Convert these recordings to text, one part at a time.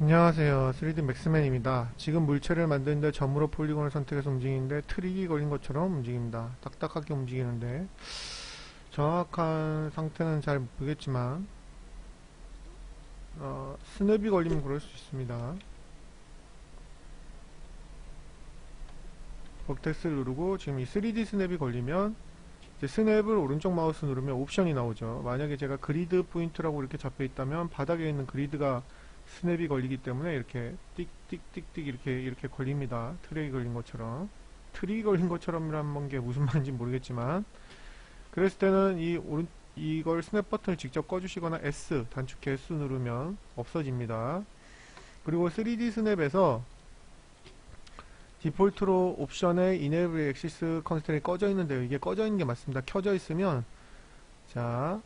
안녕하세요. 3D 맥스맨입니다. 지금 물체를 만드는데 점으로 폴리곤을 선택해서 움직이는데 트릭이 걸린 것처럼 움직입니다. 딱딱하게 움직이는데 정확한 상태는 잘 모르겠지만 어, 스냅이 걸리면 그럴 수 있습니다. 버텍스를 누르고 지금 이 3D 스냅이 걸리면 스냅을 오른쪽 마우스 누르면 옵션이 나오죠. 만약에 제가 그리드 포인트라고 이렇게 잡혀 있다면 바닥에 있는 그리드가 스냅이 걸리기 때문에 이렇게 띡띡띡띡 이렇게 이렇게 걸립니다. 트랙이 걸린 것처럼 트릭이 걸린 것처럼이라는 게 무슨 말인지 모르겠지만 그랬을 때는 이 오른 이걸 스냅 버튼을 직접 꺼주시거나 S 단축키 S 누르면 없어집니다. 그리고 3D 스냅에서 디폴트로 옵션에 Enable Axis Constraint이 꺼져 있는데요. 이게 꺼져 있는 게 맞습니다. 켜져 있으면 자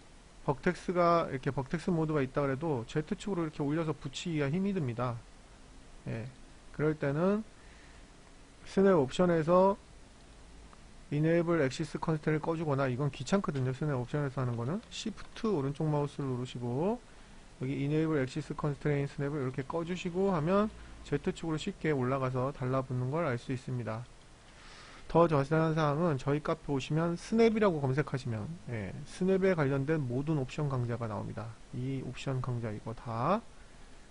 벅텍스가 이렇게 벅텍스 모드가 있다 그래도 Z축으로 이렇게 올려서 붙이기가 힘이 듭니다. 예. 그럴 때는 스냅 옵션에서 Enable Axis Constraint을 꺼주거나 이건 귀찮거든요. 스냅 옵션에서 하는 거는 Shift 오른쪽 마우스를 누르시고 여기 Enable Axis Constraint 스냅을 이렇게 꺼주시고 하면 Z축으로 쉽게 올라가서 달라붙는 걸 알 수 있습니다. 더 자세한 사항은 저희 카페 오시면 스냅이라고 검색하시면 예, 스냅에 관련된 모든 옵션 강좌가 나옵니다. 이 옵션 강좌 이거 다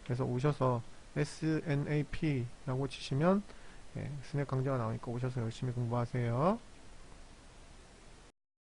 그래서 오셔서 SNAP라고 치시면 예, 스냅 강좌가 나오니까 오셔서 열심히 공부하세요.